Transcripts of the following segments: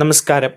നമസ്കാരം.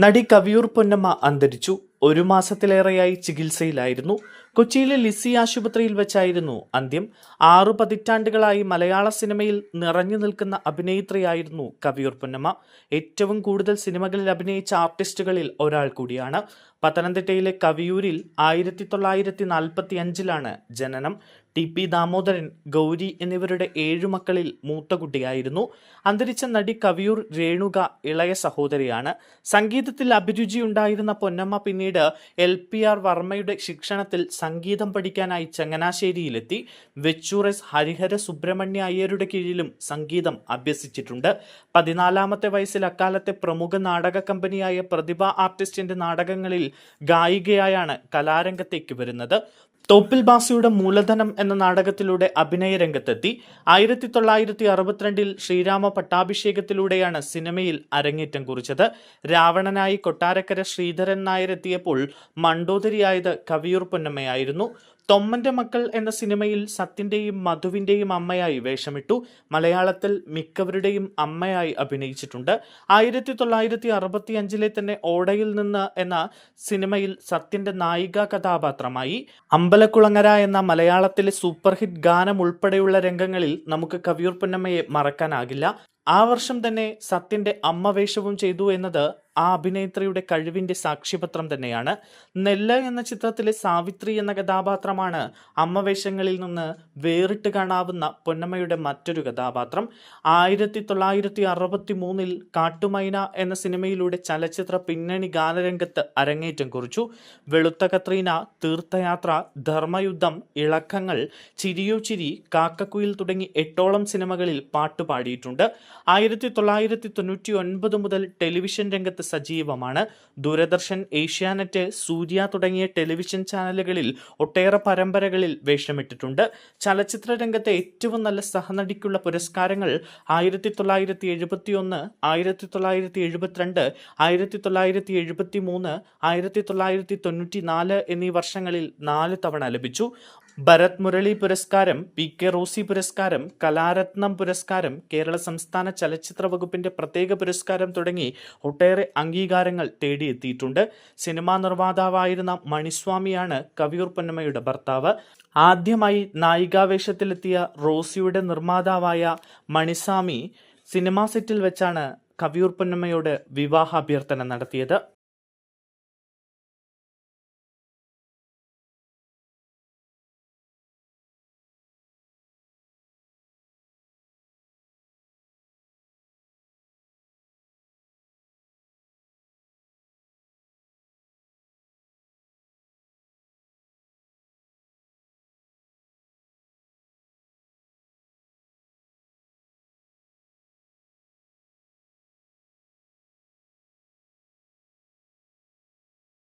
നടി കവിയൂർ പൊന്നമ്മ അന്തരിച്ചു. ഒരു മാസത്തിലേറെയായി ചികിത്സയിലായിരുന്നു. കൊച്ചിയിലെ ലിസി ആശുപത്രിയിൽ വെച്ചായിരുന്നു അന്ത്യം. ആറു പതിറ്റാണ്ടുകളായി മലയാള സിനിമയിൽ നിറഞ്ഞു നിൽക്കുന്ന അഭിനേത്രിയായിരുന്നു കവിയൂർ പൊന്നമ്മ. ഏറ്റവും കൂടുതൽ സിനിമകളിൽ അഭിനയിച്ച ആർട്ടിസ്റ്റുകളിൽ ഒരാൾ കൂടിയാണ്. പത്തനംതിട്ടയിലെ കവിയൂരിൽ ആയിരത്തി തൊള്ളായിരത്തി നാൽപ്പത്തി അഞ്ചിലാണ് ജനനം. ടി പി ദാമോദരൻ ഗൗരി എന്നിവരുടെ ഏഴു മക്കളിൽ മൂത്ത കുട്ടിയായിരുന്നു. അന്തരിച്ച നടി കവിയൂർ രേണുക ഇളയ സഹോദരിയാണ്. സംഗീതത്തിൽ അഭിരുചിയുണ്ടായിരുന്ന പൊന്നമ്മ പിന്നീട് എൽ പി ആർ വർമ്മയുടെ ശിക്ഷണത്തിൽ സംഗീതം പഠിക്കാനായി ചങ്ങനാശ്ശേരിയിലെത്തി. വെച്ചൂർ എസ് ഹരിഹര സുബ്രഹ്മണ്യ അയ്യരുടെ കീഴിലും സംഗീതം അഭ്യസിച്ചിട്ടുണ്ട്. പതിനാലാമത്തെ വയസ്സിൽ അക്കാലത്തെ പ്രമുഖ നാടക കമ്പനിയായ പ്രതിഭ ആർട്ടിസ്റ്റിന്റെ നാടകങ്ങളിൽ ഗായികയായാണ് കലാരംഗത്തേക്ക് വരുന്നത്. തോപ്പിൽ ബാസിയുടെ മൂലധനം നാടകത്തിലൂടെ അഭിനയ രംഗത്തെത്തി. ആയിരത്തി തൊള്ളായിരത്തി അറുപത്തിരണ്ടിൽ ശ്രീരാമ പട്ടാഭിഷേകത്തിലൂടെയാണ് സിനിമയിൽ അരങ്ങേറ്റം കുറിച്ചത്. രാവണനായി കൊട്ടാരക്കര ശ്രീധരൻ നായരെത്തിയപ്പോൾ മണ്ടോദരിയായത് കവിയൂർ പൊന്നമ്മയായിരുന്നു. തൊമ്മന്റെ മക്കൾ എന്ന സിനിമയിൽ സത്യന്റെയും മധുവിന്റെയും അമ്മയായി വേഷമിട്ടു. മലയാളത്തിൽ മിക്കവരുടെയും അമ്മയായി അഭിനയിച്ചിട്ടുണ്ട്. ആയിരത്തി തൊള്ളായിരത്തി അറുപത്തി അഞ്ചിലെ തന്നെ ഓടയിൽ നിന്ന് എന്ന സിനിമയിൽ സത്യന്റെ നായിക കഥാപാത്രമായി. അമ്പലക്കുളങ്ങര എന്ന മലയാളത്തിലെ സൂപ്പർ ഹിറ്റ് ഗാനം ഉൾപ്പെടെയുള്ള രംഗങ്ങളിൽ നമുക്ക് കവിയൂർ പൊന്നമ്മയെ മറക്കാനാകില്ല. ആ വർഷം തന്നെ സത്യന്റെ അമ്മ വേഷവും ചെയ്തു എന്നത് ആ അഭിനേത്രിയുടെ കഴിവിന്റെ സാക്ഷ്യപത്രം തന്നെയാണ്. നെല്ല എന്ന ചിത്രത്തിലെ സാവിത്രി എന്ന കഥാപാത്രമാണ് അമ്മവേഷങ്ങളിൽ നിന്ന് വേറിട്ട് കാണാവുന്ന പൊന്നമ്മയുടെ മറ്റൊരു കഥാപാത്രം. ആയിരത്തി തൊള്ളായിരത്തി അറുപത്തി മൂന്നിൽ കാട്ടുമൈന എന്ന സിനിമയിലൂടെ ചലച്ചിത്ര പിന്നണി ഗാനരംഗത്ത് അരങ്ങേറ്റം കുറിച്ചു. വെളുത്ത കത്രീന തീർത്ഥയാത്ര ധർമ്മയുദ്ധം ഇളക്കങ്ങൾ ചിരിയോ ചിരി കാക്കക്കുയിൽ തുടങ്ങി എട്ടോളം സിനിമകളിൽ പാട്ടുപാടിയിട്ടുണ്ട്. ആയിരത്തി തൊള്ളായിരത്തി തൊണ്ണൂറ്റി ഒൻപത് മുതൽ ടെലിവിഷൻ രംഗത്ത് സജീവമാണ്. ദൂരദർശൻ ഏഷ്യാനെറ്റ് സൂര്യ തുടങ്ങിയ ടെലിവിഷൻ ചാനലുകളിൽ ഒട്ടേറെ പരമ്പരകളിൽ വേഷമിട്ടിട്ടുണ്ട്. ചലച്ചിത്ര രംഗത്തെ ഏറ്റവും നല്ല സഹനടിക്കുള്ള പുരസ്കാരങ്ങൾ ആയിരത്തി തൊള്ളായിരത്തി എഴുപത്തി ഒന്ന് ആയിരത്തി തൊള്ളായിരത്തി എഴുപത്തിരണ്ട് ആയിരത്തി തൊള്ളായിരത്തി എഴുപത്തി മൂന്ന് ആയിരത്തി തൊള്ളായിരത്തി തൊണ്ണൂറ്റി നാല് എന്നീ വർഷങ്ങളിൽ നാല് തവണ ലഭിച്ചു. ഭരത് മുരളി പുരസ്കാരം പി കെ റോസി പുരസ്കാരം കലാരത്നം പുരസ്കാരം കേരള സംസ്ഥാന ചലച്ചിത്ര വകുപ്പിന്റെ പ്രത്യേക പുരസ്കാരം തുടങ്ങി ഒട്ടേറെ അംഗീകാരങ്ങൾ തേടിയെത്തിയിട്ടുണ്ട്. സിനിമാ നിർമ്മാതാവായിരുന്ന മണിസ്വാമിയാണ് കവിയൂർ പൊന്നമ്മയുടെ ഭർത്താവ്. ആദ്യമായി നായികാവേഷത്തിലെത്തിയ റോസിയുടെ നിർമ്മാതാവായ മണിസ്വാമി സിനിമാ സെറ്റിൽ വെച്ചാണ് കവിയൂർ പൊന്നമ്മയോട് വിവാഹാഭ്യർത്ഥന നടത്തിയത്.